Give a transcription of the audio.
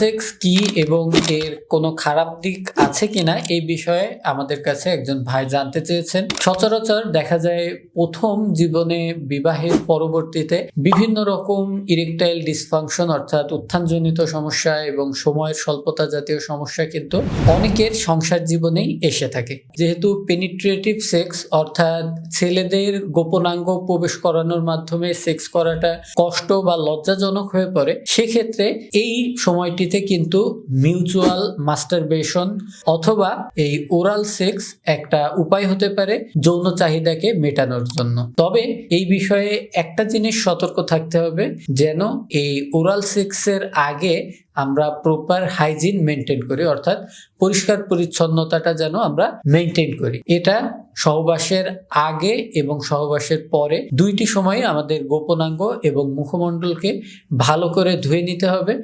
Sex কি এবং এর কোনো খারাপ দিক আছে কিনা এই বিষয়ে আমাদের কাছে একজন ভাই জানতে চেয়েছেন। সচরাচর দেখা যায় প্রথম জীবনে বিবাহের পরবর্তীতে বিভিন্ন রকম ইরেকটাইল ডিসফাংশন অর্থাৎ উত্থানজনিত সমস্যা এবং সময়ের স্বল্পতা জাতীয় সমস্যা কিন্তু অনেকের সংসার জীবনেই এসে থাকে। যেহেতু পেনিট্রেটিভ সেক্স অর্থাৎ ছেলেদের গোপনাঙ্গ প্রবেশ করানোর মাধ্যমে সেক্স করাটা কষ্ট বা লজ্জাজনক হয়ে পড়ে, সেক্ষেত্রে এই সময়টিতে কিন্তু মিউচুয়াল মাস্টারবেশন অথবা এই ওরাল সেক্স একটা উপায় হতে পারে যৌন চাহিদাকে মেটানোর জন্য। তবে এই বিষয়ে একটা জিনিস সতর্ক থাকতে হবে, যেন এই ওরাল সেক্সের আগে আমরা প্রপার হাইজিন মেনটেন করি, অর্থাৎ পরিষ্কার পরিচ্ছন্নতাটা যেন আমরা মেনটেন করি। এটা সহবাসের আগে এবং সহবাসের পরে দুইটি সময়ে আমাদের গোপনাঙ্গ এবং মুখমণ্ডলকে ভালো করে ধুয়ে নিতে হবে।